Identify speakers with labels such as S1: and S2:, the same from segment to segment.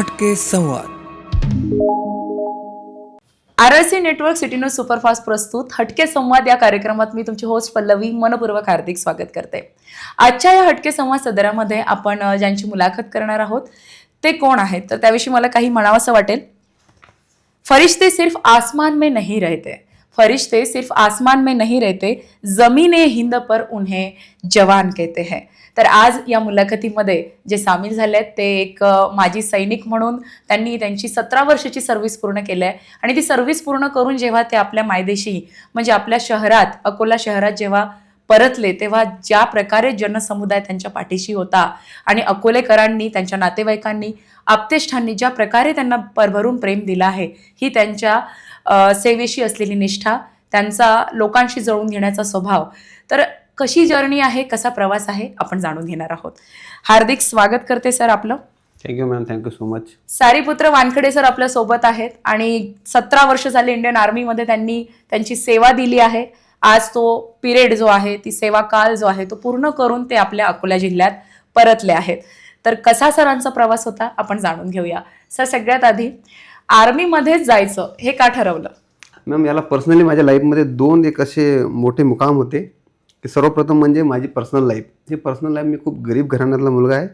S1: हटके संवाद.
S2: R C network सिटीनं सुपरफास्ट प्रस्तुत हटके संवाद या कार्यक्रमात मी तुमची होस्ट पल्लवी मनपूर्वक हार्दिक स्वागत करते. आजच्या या हटके संवाद सदरामध्ये आपण ज्यांची मुलाखत करणार आहोत ते कोण आहेत? तर त्याविषयी मला काही म्हणावंसं वाटेल. फरिश्ते सिर्फ आसमान में नहीं रहते. फरिश्ते सिर्फ आसमान में नहीं रहते जमीन हिंद पर उन्हें जवान कहते हैं। तर आज या मुलाखतीमध्ये जे सामील झाले आहेत ते एक माजी सैनिक म्हणून त्यांनी त्यांची सतरा वर्षाची सर्व्हिस पूर्ण केली आहे. आणि ती सर्व्हिस पूर्ण करून जेव्हा ते आपल्या मायदेशी म्हणजे आपल्या शहरात अकोला शहरात जेव्हा परतले तेव्हा ज्या प्रकारे जनसमुदाय त्यांच्या पाठीशी होता आणि अकोलेकरांनी त्यांच्या नातेवाईकांनी आप्तेष्टांनी ज्या प्रकारे त्यांना भरभरून प्रेम दिला आहे ही त्यांच्या सेवेशी असलेली निष्ठा त्यांचा लोकांशी जळून घेण्याचा स्वभाव. तर कशी जर्नी आहे कसा प्रवास आहे आपण जाणून घेणार आहोत. हार्दिक स्वागत करते सर आपलं.
S3: Thank you ma'am thank you so much
S2: Shariputra Wankhede sir आपल्यासोबत आहेत आणि सतरा वर्ष झाली इंडियन आर्मीमध्ये त्यांनी त्यांची सेवा दिली आहे. आज तो पिरियड जो आहे ती सेवा काल जो आहे तो पूर्ण करून ते आपल्या अकोला जिल्ह्यात परतले आहेत. तर कसा सरांचा प्रवास होता आपण जाणून घेऊया. सर सगळ्यात आधी आर्मीमध्येच जायचं हे का ठरवलं?
S3: मॅम याला पर्सनली माझ्या लाईफमध्ये दोन एक असे मोठे मुकाम होते. की सर्वप्रथम म्हणजे माझी पर्सनल लाईफ ही पर्सनल लाईफ मी खूप गरीब घराण्यातला मुलगा आहे.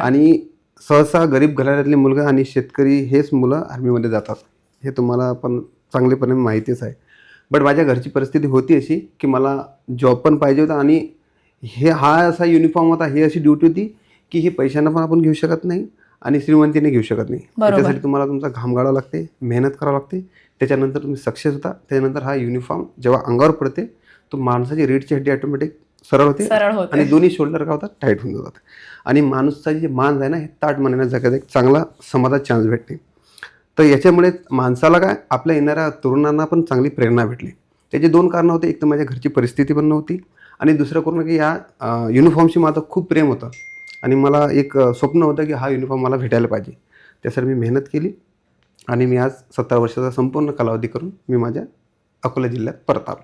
S3: आणि सहसा गरीब घराण्यातले मुलगा आणि शेतकरी हेच मुलं आर्मीमध्ये जातात. हे तुम्हाला पण चांगलेपणे माहितीच आहे. बट माझ्या घरची परिस्थिती होती अशी की मला जॉब पण पाहिजे होता आणि हे हा असा युनिफॉर्म होता ही अशी ड्युटी होती की हे पैशानं पण आपण घेऊ शकत नाही. आणि श्रीमंतीने घेऊ शकत नाही. त्याच्यासाठी तुम्हाला तुमचा घाम गाळावा लागते मेहनत करावं लागते. त्याच्यानंतर तुम्ही सक्सेस होता. त्याच्यानंतर हा युनिफॉर्म जेव्हा अंगावर पडते तो माणसाची रीडची हड्डी ऑटोमॅटिक सरळ होते. आणि दोन्ही शोल्डर का होतात? टाईट होऊन जातात. आणि माणूसचा जे मान आहे ना हे ताट मानण्यात जगात एक चांगला समाजात चान्स भेटते. तर याच्यामुळे माणसाला काय? आपल्या येणाऱ्या तरुणांना पण चांगली प्रेरणा भेटली. त्याचे दोन कारणं होते. एक तर माझ्या घरची परिस्थिती पण नव्हती. आणि दुसरं करून की या युनिफॉर्मशी माझं खूप प्रेम होतं. आणि मला एक स्वप्न होतं की हा युनिफॉर्म मला भेटायला पाहिजे. त्यासाठी मी मेहनत केली आणि मी आज सतरा वर्षाचा संपूर्ण कालावधी करून मी माझ्या अकोला जिल्ह्यात परत आलो.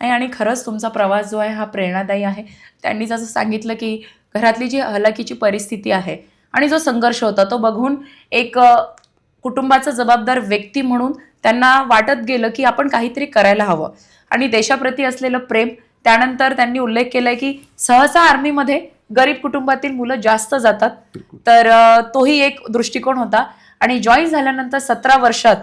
S2: नाही आणि खरंच तुमचा प्रवास जो आहे हा प्रेरणादायी आहे. त्यांनी जसं सांगितलं की घरातली जी हलाखीची परिस्थिती आहे आणि जो संघर्ष होता तो बघून एक कुटुंबाचा जबाबदार व्यक्ती म्हणून त्यांना वाटत गेलं की आपण काहीतरी करायला हवं. आणि देशाप्रती असलेलं प्रेम त्यानंतर त्यांनी उल्लेख केला आहे की सहसा आर्मीमध्ये गरीब कुटुंबातील मुलं जास्त जातात. तर तोही एक दृष्टिकोन होता. आणि जॉईन झाल्यानंतर सतरा वर्षात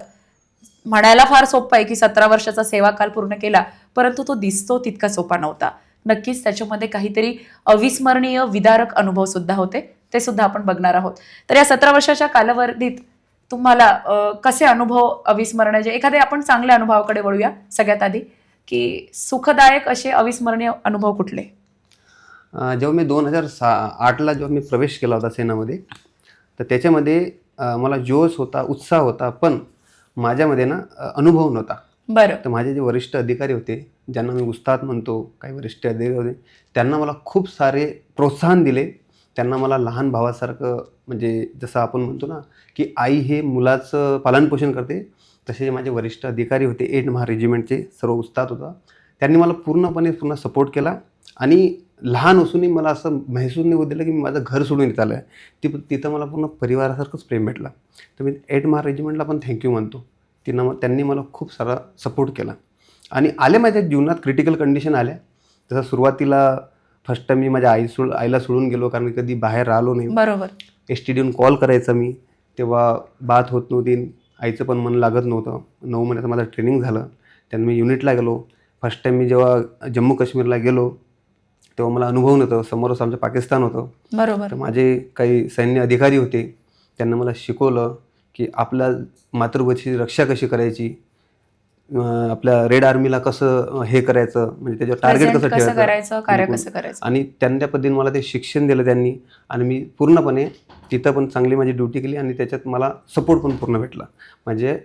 S2: म्हणायला फार सोपं आहे की सतरा वर्षाचा सेवा काल पूर्ण केला परंतु तो दिसतो तितका सोपा नव्हता. नक्कीच त्याच्यामध्ये काहीतरी अविस्मरणीय विदारक अनुभव सुद्धा होते. ते सुद्धा आपण बघणार आहोत. तर या सतरा वर्षाच्या कालावधीत तुम्हाला कसे अनुभव अविस्मरणाचे एखादे आपण चांगल्या अनुभवाकडे वळूया सगळ्यात आधी की सुखदायक असे अविस्मरणीय अनुभव कुठले?
S3: जेव्हा मी दोन हजार सा आठला जेव्हा मी प्रवेश केला होता सेनामध्ये तर त्याच्यामध्ये मला जोश होता उत्साह होता पण माझ्यामध्ये ना अनुभव नव्हता.
S2: बरं.
S3: तर माझे जे वरिष्ठ अधिकारी होते ज्यांना मी उस्ताद म्हणतो काही वरिष्ठ अधिकारी होते त्यांना मला खूप सारे प्रोत्साहन दिले. त्यांना मला लहान भावासारखं म्हणजे जसं आपण म्हणतो ना की आई हे मुलाचं पालनपोषण करते तसे जे माझे वरिष्ठ अधिकारी होते एट महा रेजिमेंटचे सर्व उस्ताद होता त्यांनी मला पूर्णपणे पूर्ण सपोर्ट केला. आणि लहान असूनही मला असं महसूस नाही होत दिलं की मी माझं घर सोडून इथं आलं आहे ती तिथं मला पूर्ण परिवारासारखंच प्रेम भेटला. तर मी एट महा रेजिमेंटला पण थँक्यू म्हणतो. तिनं त्यांनी मला खूप सारा सपोर्ट केला. आणि आले माझ्या जीवनात क्रिटिकल कंडिशन आल्या. तसं सुरुवातीला फर्स्ट टाइम मी माझ्या आई सोड आईला सोडून गेलो कारण मी कधी बाहेर राहिलो नाही.
S2: बरोबर.
S3: एस टी डीहून कॉल करायचा मी. तेव्हा बात होत नव्हती. आईचं पण मन लागत नव्हतं. नऊ महिन्याचं माझं ट्रेनिंग झालं. त्यानं मी युनिटला गेलो. फर्स्ट टाईम मी जेव्हा जम्मू काश्मीरला गेलो तेव्हा मला अनुभव नव्हतं समोरच आमचं पाकिस्तान होतं.
S2: बरोबर.
S3: तर माझे काही सैन्य अधिकारी होते. त्यांना मला शिकवलं की आपल्या मातृभाषेची रक्षा कशी करायची अं, आपल्या रेड आर्मीला कसं हे करायचं म्हणजे त्याच्यावर टार्गेट
S2: Present
S3: कसं
S2: कसं
S3: ठेवायचं?
S2: करायचं कार्य
S3: बिलकुल.
S2: कसं करायचं?
S3: आणि त्यांनी त्या पद्धतीने मला ते शिक्षण दिलं त्यांनी. आणि मी पूर्णपणे तिथं पण चांगली माझी ड्युटी केली आणि त्याच्यात मला सपोर्ट पण पूर्ण भेटला. म्हणजे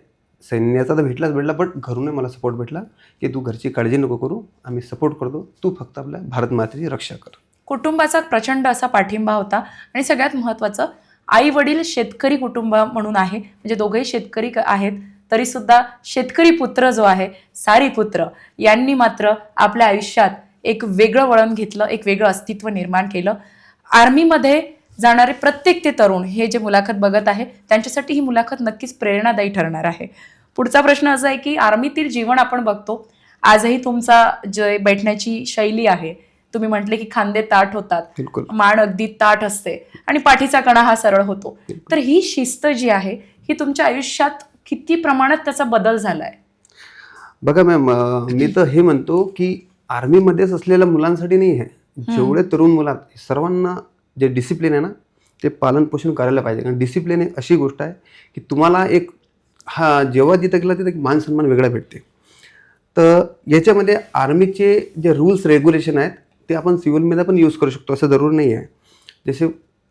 S3: सैन्याचा तर भेटलाच भेटला बट घरूनही मला सपोर्ट भेटला की तू घरची काळजी नको करू आम्ही सपोर्ट करतो तू फक्त आपल्या भारत मातेची रक्षा कर.
S2: कुटुंबाचा प्रचंड असा पाठिंबा होता आणि सगळ्यात महत्त्वाचं आई वडील शेतकरी कुटुंब म्हणून आहे म्हणजे दोघेही शेतकरी क- आहेत तरीसुद्धा शेतकरी पुत्र जो आहे सारी पुत्र यांनी मात्र आपल्या आयुष्यात एक वेगळं वळण घेतलं एक वेगळं अस्तित्व निर्माण केलं. आर्मीमध्ये जाणारे प्रत्येक ते तरुण हे जे मुलाखत बघत आहे त्यांच्यासाठी ही मुलाखत नक्कीच प्रेरणादायी ठरणार आहे. पुढचा प्रश्न असा आहे की आर्मीतील जीवन आपण बघतो आजही तुमचा जे बैठण्याची शैली आहे तुम्ही म्हटले की खांदे ताट होतात मान अगदी ताट असते आणि पाठीचा कणा हा सरळ होतो. तर ही शिस्त जी आहे ही तुमच्या आयुष्यात किती प्रमाणात त्याचा बदल झालाय?
S3: बघा मॅम मी तर हे म्हणतो की आर्मीमध्येच असलेल्या मुलांसाठी नाही आहे. जेवढे तरुण मुलं आहेत, सर्वांना जे डिसिप्लिन आहे ना ते पालन पोषण करायला पाहिजे. कारण डिसिप्लिन एक अशी गोष्ट आहे की तुम्हाला एक हा जेव्हा जिथं गेला तिथं एक मान सन्मान वेगळा भेटते. तर याच्यामध्ये आर्मीचे जे रूल्स रेग्युलेशन आहेत ते आपण सिव्हिलमध्ये पण यूज करू शकतो असं जरूर नाही आहे जसे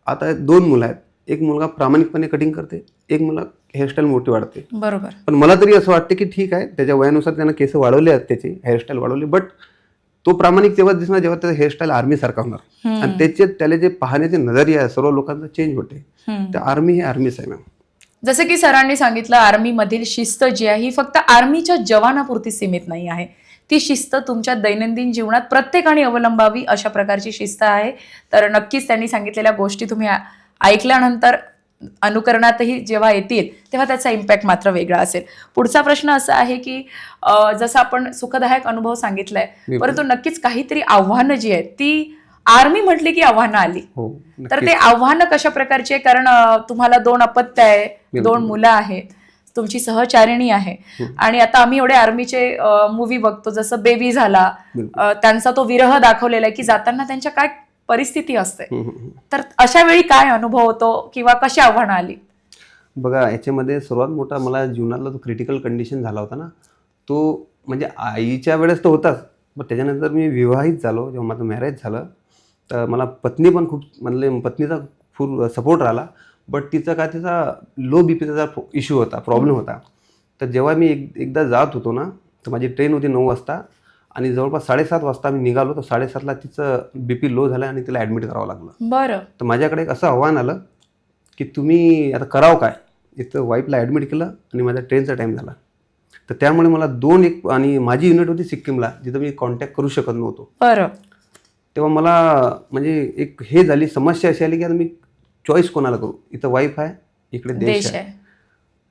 S3: आता दोन मुलं आहेत. एक मुलगा प्रामाणिकपणे कटिंग करते एक मुलगा हेअरस्टाईल मोठी वाढते.
S2: बरोबर.
S3: पण मला तरी असं वाटतं की ठीक आहे त्याच्या वयानुसार त्यानं केस वाढवले आहेत त्याचे हेअरस्टाईल वाढवली बट तो प्रामाणिक तेव्हा दिसणार जेव्हा त्याचा हेअरस्टाईल आर्मीसारखा होणार. आणि त्याचे त्याला जे पाहण्याचे नजरिया आहे सर्व लोकांचा चेंज होते. तर आर्मी हे आर्मीच आहे. मॅम
S2: जसं की सरांनी सांगितलं आर्मीमधील शिस्त जी आहे ही फक्त आर्मीच्या जवानापुरती सीमित नाही आहे. ती शिस्त तुमच्या दैनंदिन जीवनात प्रत्येकाने अवलंबावी अशा प्रकारची शिस्त आहे. तर नक्कीच त्यांनी सांगितलेल्या गोष्टी तुम्ही ऐकल्यानंतर अनुकरणातही जेव्हा येतील तेव्हा त्याचा इम्पॅक्ट मात्र वेगळा असेल पुढचा प्रश्न असा आहे की जसं आपण सुखदायक अनुभव सांगितलाय. परंतु नक्कीच काहीतरी आव्हानं जी आहेत ती आर्मी म्हटली की आव्हानं आली
S3: हो
S2: तर. ते आव्हानं कशा प्रकारचे आहे? कारण तुम्हाला दोन अपत्य आहे. दोन मुलं आहेत तुमची सहचारिणी आहे आणि आता आम्ही एवढे आर्मीचे मूवी बघतो जसं बेबी झाला त्यांचा तो विरह दाखवलेला आहे की जाताना त्यांच्या काय परिस्थिती असते. तर अशा वेळी काय अनुभव होतो किंवा कशी आव्हानं आली?
S3: बघा याच्यामध्ये सर्वात मोठा मला जीवनातला जो क्रिटिकल कंडिशन झाला होता ना तो म्हणजे आईच्या वेळेस तर होताच. पण त्याच्यानंतर मी विवाहित झालो जेव्हा माझं मॅरेज झालं तर मला पत्नी पण खूप म्हणजे पत्नीचा फुल सपोर्ट राहिला. बट तिचा काय तिचा लो बी पीचा इश्यू होता प्रॉब्लेम होता. तर जेव्हा मी एक एकदा जात होतो ना तर माझी ट्रेन होती नऊ वाजता. आणि जवळपास साडेसात वाजता मी निघालो तर साडेसातला तिचं बी पी लो झालं आणि तिला ॲडमिट करावं लागलं.
S2: बरं.
S3: तर माझ्याकडे एक असं आव्हान आलं की तुम्ही आता करावं काय? इथं वाईफला ॲडमिट केलं आणि माझा ट्रेनचा टाईम झाला. तर त्यामुळे मला दोन एक आणि माझी युनिट होती सिक्कीमला जिथं मी कॉन्टॅक्ट करू शकत नव्हतो.
S2: बरं.
S3: तेव्हा मला म्हणजे एक हे झाली समस्या अशी आली की आता मी चॉईस कोणाला करू? इथं वाईफ आहे इकडे देश आहे.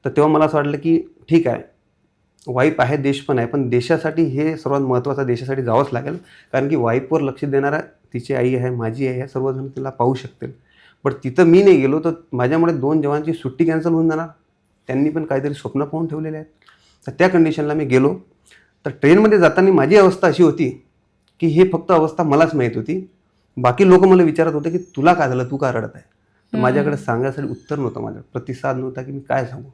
S3: तर तेव्हा मला असं वाटलं की ठीक आहे वाईफ आहे देश पण आहे पण देशासाठी हे सर्वात महत्त्वाचं देशासाठी जावंच लागेल. कारण की वाईफवर लक्ष देणारा तिची आई आहे माझी आई आहे सर्वजण तिला पाहू शकतील. बट तिथं मी नाही गेलो तर माझ्यामुळे दोन जवानची सुट्टी कॅन्सल होऊन जाणार. त्यांनी पण काहीतरी स्वप्न पाहून ठेवलेले आहेत. तर त्या कंडिशनला मी गेलो. तर ट्रेनमध्ये जाताना माझी अवस्था अशी होती की हे फक्त अवस्था मलाच माहीत होती. बाकी लोक मला विचारत होते की तुला काय झालं? तू का रडत आहे? तर माझ्याकडे सांगण्यासाठी उत्तर नव्हतं माझं प्रतिसाद नव्हता की मी काय सांगू?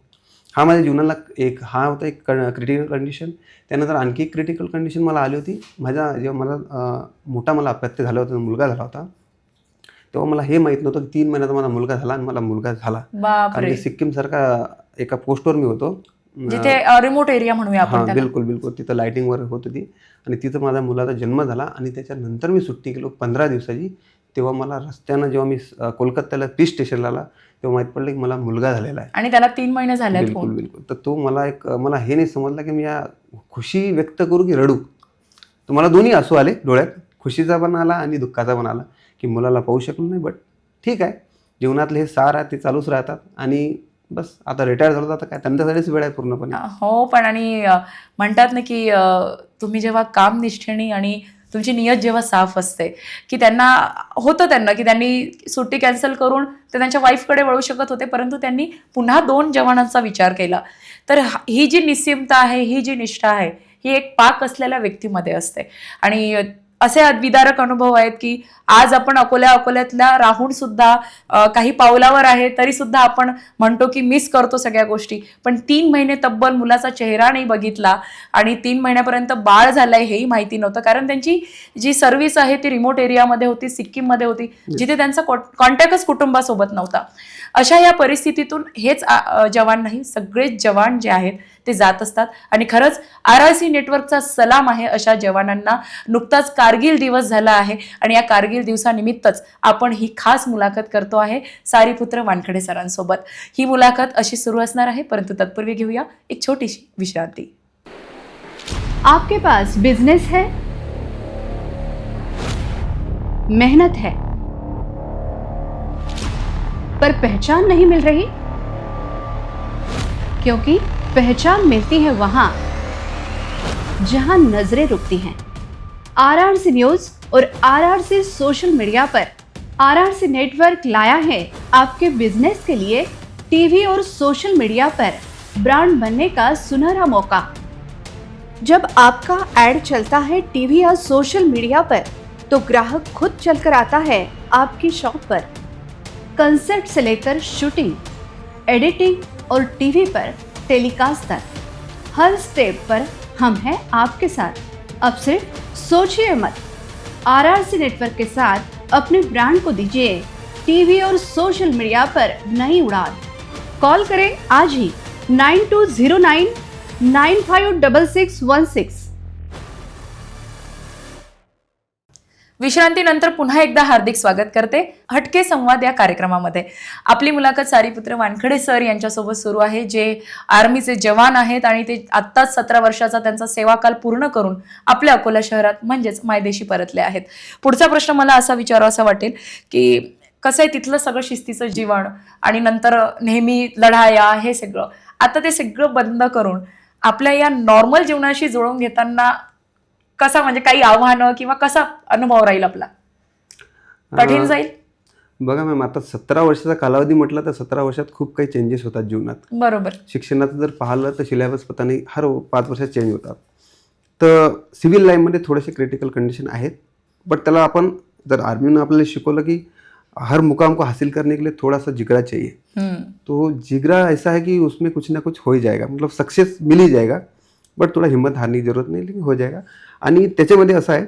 S3: हा माझ्या जीवनाला एक हा होता एक क्रिटिकल कंडिशन त्यानंतर आणखी एक क्रिटिकल कंडिशन मला आली होती. माझ्या जेव्हा मला मोठा मला अपत्य झाला होता मुलगा झाला होता तेव्हा मला हे माहीत नव्हतं की तीन महिन्यात माझा मुलगा झाला आणि मला मुलगा झाला. कारण
S2: बापरे
S3: की सिक्कीमसारखा एका पोस्टवर मी होतो.
S2: जिथे रिमोट एरिया म्हणूया आपण
S3: हां. बिलकुल बिलकुल. तिथं लाईटिंग वगैरे होत होती. आणि तिथं माझ्या मुलाचा जन्म झाला आणि त्याच्यानंतर मी सुट्टी गेलो पंधरा दिवसाची. तेव्हा मला रस्त्यानं जेव्हा मी कोलकात्याला पीस स्टेशनला आला तेव्हा माहीत पडलं की मला मुलगा झालेला आहे.
S2: आणि त्याला तीन महिने झाल्यात
S3: बिलकुल. बिलकुल. तर तो मला एक मला हे नाही समजलं की मी या खुशी व्यक्त करू की रडू. तर मला दोन्ही असू आले डोळ्यात. खुशीचा पण आला आणि दुःखाचा पण आला की मुलाला पाहू शकलो नाही बट ठीक आहे. जीवनातले हे सार आहे ते चालूच राहतात. आणि बस आता रिटायर झालो तर आता काय? त्यांच्यासाठीच वेळ आहे पूर्णपणे.
S2: हो पण आणि म्हणतात ना की तुम्ही जेव्हा काम निष्ठेने आणि तुमची नियत जेव्हा साफ असते की त्यांना होतं त्यांना की त्यांनी सुट्टी कॅन्सल करून ते त्यांच्या वाईफकडे वळू शकत होते परंतु त्यांनी पुन्हा दोन जवानांचा विचार केला. तर हा- ही जी निस्सिमता आहे ही जी निष्ठा आहे ही एक पाक असलेल्या व्यक्तीमध्ये असते. आणि असे विदारक अनुभव आहेत की आज आपण अकोल्या अकोल्यातल्या राहून सुद्धा काही पावलावर आहे तरी सुद्धा आपण म्हणतो की मिस करतो सगळ्या गोष्टी. पण तीन महिने तब्बल मुलाचा चेहरा नाही बघितला आणि तीन महिन्यापर्यंत बाळ झालंय हेही माहिती नव्हतं. कारण त्यांची जी सर्व्हिस आहे ती रिमोट एरियामध्ये होती सिक्कीममध्ये होती जिथे त्यांचा कॉन्टॅक्टच कुटुंबासोबत नव्हता. अशा या परिस्थितीतून हेच जवान नाही सगळेच जवान जे आहेत ते जात असतात. आणि खरंच आर आय सी नेटवर्कचा सलाम आहे अशा जवानांना. नुकताच कारगिल दिवस झाला आहे आणि या कारगिल दिवसानिमित्तच आपण ही खास मुलाखत करतो आहे सारीपुत्र वानखडे सरांसोबत. ही मुलाखत अशी सुरू असणार आहे परंतु तत्पूर्वी घेऊया एक छोटीशी विश्रांती.
S1: आपके पास बिजनेस है? मेहनत है। पर पहचान नहीं मिल रही? क्योंकि पहचान मिलती है वहां जहां नजरें रुकती हैं। आरआरसी न्यूज़ और आरआरसी सोशल मीडिया पर आरआरसी नेटवर्क लाया है आपके बिज़नेस के लिए टीवी और सोशल मीडिया पर ब्रांड बनने का सुनहरा मौका। जब आपका एड चलता है टीवी या सोशल मीडिया पर तो ग्राहक खुद चलकर आता है आपकी शॉप पर। कंसेप्ट से लेकर शूटिंग, एडिटिंग और टीवी पर टेलीकास्ट तक हर स्टेप पर हम हैं आपके साथ। अब सिर्फ़ सोचिए मत। आरआरसी नेटवर्क के साथ अपने ब्रांड को दीजिए। टीवी और सोशल मीडिया पर नई उड़ान। कॉल करें आज ही nine two zero nine nine five double six one six.
S2: विश्रांतीनंतर पुन्हा एकदा हार्दिक स्वागत करते हटके संवाद या कार्यक्रमामध्ये. आपली मुलाखत सारीपुत्र वानखडे सर यांच्यासोबत सुरू आहे जे आर्मीचे जवान आहेत आणि ते आत्ताच सतरा वर्षाचा त्यांचा सेवाकाल पूर्ण करून आपल्या अकोला शहरात म्हणजेच मायदेशी परतले आहेत. पुढचा प्रश्न मला असा विचारावा वाटेल की कसं आहे तिथलं सगळं शिस्तीचं जीवन आणि नंतर नेहमी लढाया हे सगळं. आता ते सगळं बंद करून आपल्या या नॉर्मल जीवनाशी जुळवून घेताना कसा म्हणजे काही आव्हानं किंवा कसा अनुभव राहील आपला? कठीण जाईल?
S3: बघा मॅम आता सतरा वर्षाचा कालावधी म्हटलं तर सतरा वर्षात खूप काही चेंजेस होतात जीवनात.
S2: बरोबर.
S3: शिक्षणाचं जर पाहिलं तर सिलेबस पताने हर पाच वर्षात चेंज होतात. तर सिव्हिल लाईनमध्ये थोडेसे क्रिटिकल कंडिशन आहेत बट त्याला आपण जर आर्मीनं आपल्याला शिकवलं की हर मुकाम को हासिल करने के लिए थोड़ा सा जिगरा चाहिए. तो जिगरा ऐसा है कि उसमें कुछ ना कुछ हो ही जाएगा मतलब सक्सेस मिल ही जाएगा. बट थोड़ा हिम्मत हारने की जरूरत नाही लेकिन हो जाएगा. आणि त्याच्यामध्ये असं आहे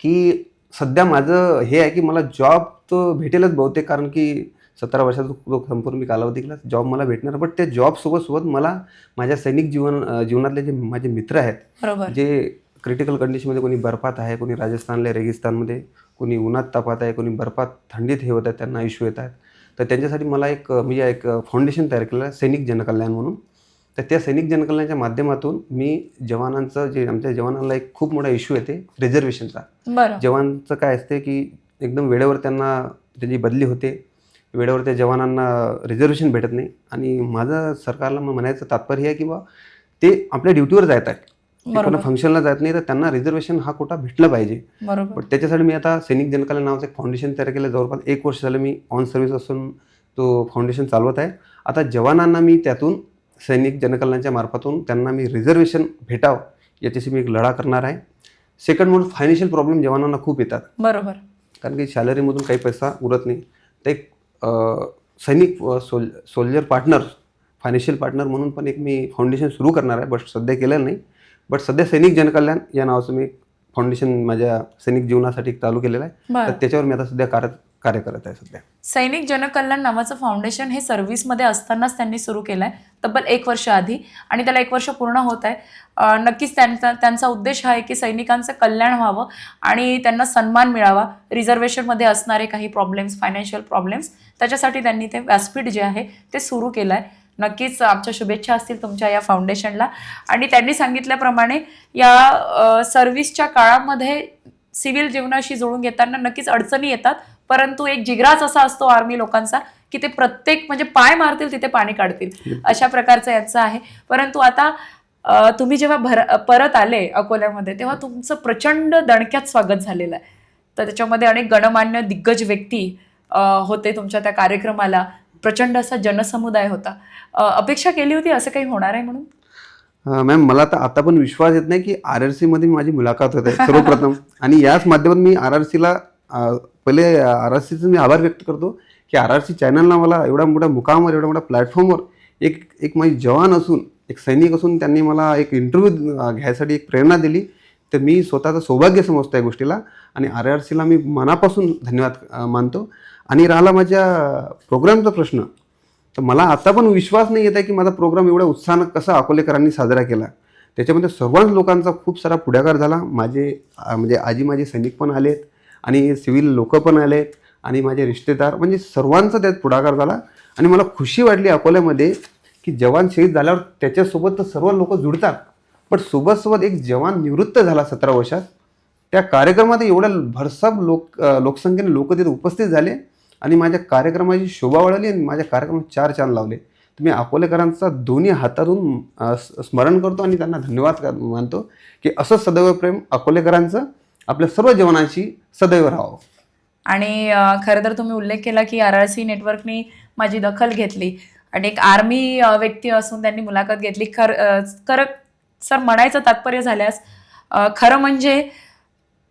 S3: की सध्या माझं हे आहे की मला जॉब तर भेटेलच बहुतेक कारण की सतरा वर्षाचा जो संपूर्ण मी कालावधी केला जॉब मला भेटणार बट त्या जॉबसोबत सोबत मला माझ्या सैनिक जीवन जीवनातले जे माझे मित्र आहेत
S2: बरोबर.
S3: जे क्रिटिकल कंडिशनमध्ये कोणी बर्फात आहे कोणी राजस्थानला रेगिस्तानमध्ये कोणी उन्हात तापात आहे कोणी बर्फात थंडीत हे होत आहेत त्यांना इश्यू येत आहेत. तर त्यांच्यासाठी मला एक म्हणजे एक फाउंडेशन तयार केलं आहे सैनिक जनकल्याण म्हणून. तर त्या सैनिक जनकल्याणाच्या माध्यमातून मी जवानांचं जे आमच्या जवानांना एक खूप मोठा इश्यू येते रिझर्वेशनचा जवानचं काय असते की एकदम वेळेवर त्यांना त्यांची बदली होते वेळेवर त्या जवानांना रिझर्वेशन भेटत नाही. आणि माझं सरकारला मग म्हणायचं तात्पर्य आहे की बा ते आपल्या ड्युटीवर जात आहेत. कोणा फंक्शनला जात नाही तर त्यांना रिझर्वेशन हा कोटा भेटला पाहिजे. पण त्याच्यासाठी मी आता सैनिक जनकल्याण नावाचं एक फाउंडेशन तयार केलं. जवळपास एक वर्ष झालं मी ऑन सर्व्हिस असून तो फाउंडेशन चालवत आहे. आता जवानांना मी त्यातून सैनिक जनकल्याणच्या मार्फतून त्यांना मी रिझर्वेशन भेटावं याच्याशी मी एक लढा करणार आहे. सेकंड म्हणून फायनान्शियल प्रॉब्लेम जवानांना खूप येतात.
S2: बरोबर.
S3: कारण की सॅलरीमधून काही पैसा उरत नाही. तर एक सैनिक sol soldier partner financial partner म्हणून पण एक मी फाउंडेशन सुरू करणार आहे. बट सध्या केलेलं नाही. बट सध्या सैनिक जनकल्याण या नावाचं मी फाउंडेशन माझ्या सैनिक जीवनासाठी चालू केलेलं आहे. तर त्याच्यावर मी आता सध्या कार्य कार्य करत आहे सध्या.
S2: सैनिक जनकल्याण नावाचं फाउंडेशन हे सर्व्हिसमध्ये असतानाच त्यांनी सुरू केलं आहे तब्बल एक वर्ष आधी आणि त्याला एक वर्ष पूर्ण होत आहे. नक्कीच त्यांचा त्यांचा उद्देश हा आहे की सैनिकांचं कल्याण व्हावं आणि त्यांना सन्मान मिळावा. रिझर्वेशनमध्ये असणारे काही प्रॉब्लेम्स फायनान्शियल प्रॉब्लेम्स त्याच्यासाठी त्यांनी ते व्यासपीठ जे आहे ते सुरू केलं आहे नक्कीच आमच्या शुभेच्छा असतील तुमच्या या फाउंडेशनला आणि त्यांनी सांगितल्याप्रमाणे या सर्व्हिसच्या काळामध्ये सिव्हिल जीवनाशी जुळून घेताना नक्कीच अडचणी येतात. परंतु एक जिगराच असा असतो आर्मी लोकांचा की ते प्रत्येक म्हणजे पाय मारतील तिथे पाणी काढतील. अशा प्रकारचं यांचं आहे. परंतु आता तुम्ही जेव्हा भर परत आले अकोल्यामध्ये तेव्हा तुमचं प्रचंड दणक्यात स्वागत झालेलं आहे. तर त्याच्यामध्ये अनेक गणमान्य दिग्गज व्यक्ती होते तुमच्या त्या कार्यक्रमाला. प्रचंड असा जनसमुदाय होता. अपेक्षा केली होती असं काही होणार आहे म्हणून?
S3: मॅम मला तर आता पण विश्वास येत नाही की आर आर सीमध्ये माझी मुलाखत होत सर्वप्रथम. आणि याच माध्यमातून मी आर आर सीला पहिले आर आर सीचं मी आभार व्यक्त करतो की आर आर सी चॅनलला मला एवढा मोठ्या मुकामवर एवढ्या मोठ्या प्लॅटफॉर्मवर एक एक माझी जवान असून एक सैनिक असून त्यांनी मला एक इंटरव्ह्यू घ्यायसाठी एक प्रेरणा दिली. तर मी स्वतःचं सौभाग्य समजतो या गोष्टीला आणि आर आर सीला मी मनापासून धन्यवाद मानतो. आणि राहिला माझ्या प्रोग्रामचा प्रश्न. तर मला आता पण विश्वास नाही येत आहे की माझा प्रोग्राम एवढ्या उत्साहानं कसा अकोलेकरांनी साजरा केला. त्याच्यामध्ये सर्वांच लोकांचा खूप सारा पुढाकार झाला. माझे म्हणजे आजी माझे सैनिक पण आलेत. आणि सिव्हिल लोक पण आलेत आणि माझे रिश्तेदार म्हणजे सर्वांचा त्यात पुढाकार झाला. आणि मला खुशी वाटली अकोल्यामध्ये की जवान शहीद झाल्यावर त्याच्यासोबत तर सर्व लोक जुडतात. पण सोबत सोबत एक जवान निवृत्त झाला सतरा वर्षात. त्या कार्यक्रमात एवढ्या भरसक लोक लोकसंख्येने लोक तिथे उपस्थित झाले आणि माझ्या कार्यक्रमाची शोभा वाढवली आणि माझ्या कार्यक्रमात चार चांद लावले. तर मी अकोलेकरांचा दोन्ही हातातून स्मरण करतो आणि त्यांना धन्यवाद मानतो की असं सदैव प्रेम अकोलेकरांचं आपल्या सर्व जवानांशी सदैव राहावं.
S2: आणि खरं तर तुम्ही उल्लेख केला की आर आर सी नेटवर्कनी माझी दखल घेतली आणि एक आर्मी व्यक्ती असून त्यांनी मुलाखत घेतली. खर खरं सर म्हणायचं तात्पर्य झाल्यास खरं म्हणजे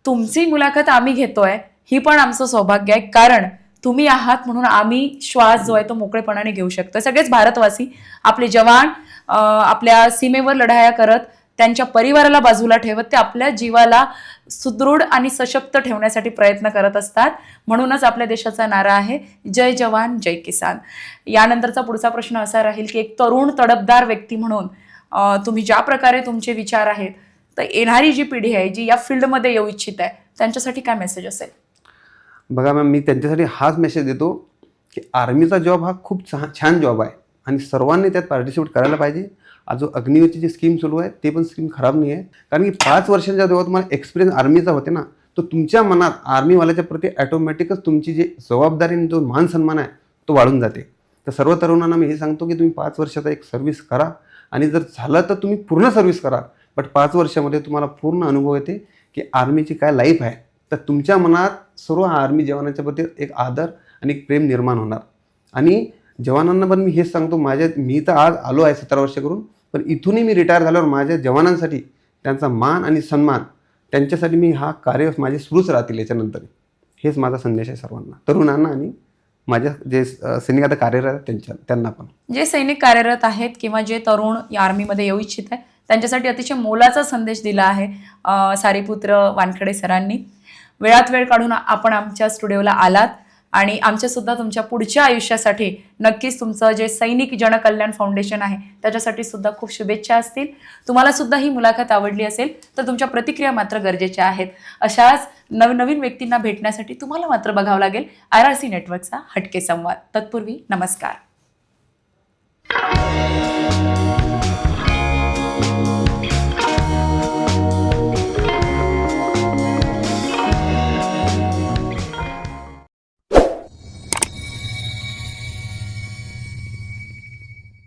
S2: तुमची मुलाखत आम्ही घेतोय ही पण आमचं सौभाग्य आहे. कारण तुम्ही आहात म्हणून आम्ही श्वास जो आहे तो मोकळेपणाने घेऊ शकतो. सगळेच भारतवासी आपले जवान आपल्या सीमेवर लढाया करत त्यांच्या परिवाराला बाजूला ठेवत ते आपल्या जीवाला सुदृढ आणि सशक्त ठेवण्यासाठी प्रयत्न करत असतात. म्हणूनच आपल्या देशाचा नारा आहे जय जवान जय किसान. यानंतरचा पुढचा प्रश्न असा राहील की एक तरुण तडपदार व्यक्ती म्हणून तुम्ही ज्या प्रकारे तुमचे विचार आहेत तर येणारी जी पिढी आहे जी या फील्डमध्ये येऊ इच्छित आहे त्यांच्यासाठी काय मेसेज असेल?
S3: बघा मॅम मी त्यांच्यासाठी हाच मेसेज देतो की आर्मीचा जॉब हा खूप छान जॉब आहे. आणि सर्वांनी त्यात पार्टिसिपेट करायला पाहिजे. आज जो अग्निवीरची जी स्कीम सुरू आहे ते पण स्कीम खराब नाही आहे कारण की पाच वर्षांच्या जेव्हा तुम्हाला एक्सपिरियन्स आर्मीचा होते ना तो तुमच्या मनात आर्मीवाल्याच्या प्रती ॲटोमॅटिकच तुमची जी जबाबदारी आणि जो मान सन्मान आहे तो वाढून जाते. तर सर्व तरुणांना मी हे सांगतो की तुम्ही पाच वर्षाचा एक सर्व्हिस करा आणि जर झालं तर तुम्ही पूर्ण सर्व्हिस करा. बट पाच वर्षामध्ये तुम्हाला पूर्ण अनुभव येते की आर्मीची काय लाईफ आहे. तर तुमच्या मनात सर्व आर्मी जवानांच्या प्रती एक आदर आणि एक प्रेम निर्माण होणार. आणि जवानांना पण मी हेच सांगतो माझ्या मी तर आज आलो आहे सतरा वर्ष करून. पण इथूनही मी रिटायर झाल्यावर माझ्या जवानांसाठी त्यांचा मान आणि सन्मान त्यांच्यासाठी मी हा कार्य माझे सुरूच राहतील याच्यानंतर. हेच माझा संदेश आहे सर्वांना. तरुणांना आणि माझ्या जे सैनिक आता कार्यरत आहेत त्यांच्या त्यांना पण.
S2: जे सैनिक कार्यरत आहेत किंवा जे तरुण या आर्मीमध्ये येऊ इच्छित आहे त्यांच्यासाठी अतिशय मोलाचा संदेश दिला आहे सारीपुत्र वानखडे सरांनी. वेळात वेळ काढून आपण आमच्या स्टुडिओला आलात. आणि आमच्यासुद्धा तुमच्या पुढच्या आयुष्यासाठी नक्कीच तुमचं जे सैनिक जनकल्याण फाउंडेशन आहे त्याच्यासाठी सुद्धा खूप शुभेच्छा असतील. तुम्हाला सुद्धा ही मुलाखत आवडली असेल तर तुमच्या प्रतिक्रिया मात्र गरजेच्या आहेत. अशाच नवनवीन व्यक्तींना भेटण्यासाठी तुम्हाला मात्र बघावं लागेल आर आर सी नेटवर्कचा हटके संवाद. तत्पूर्वी नमस्कार.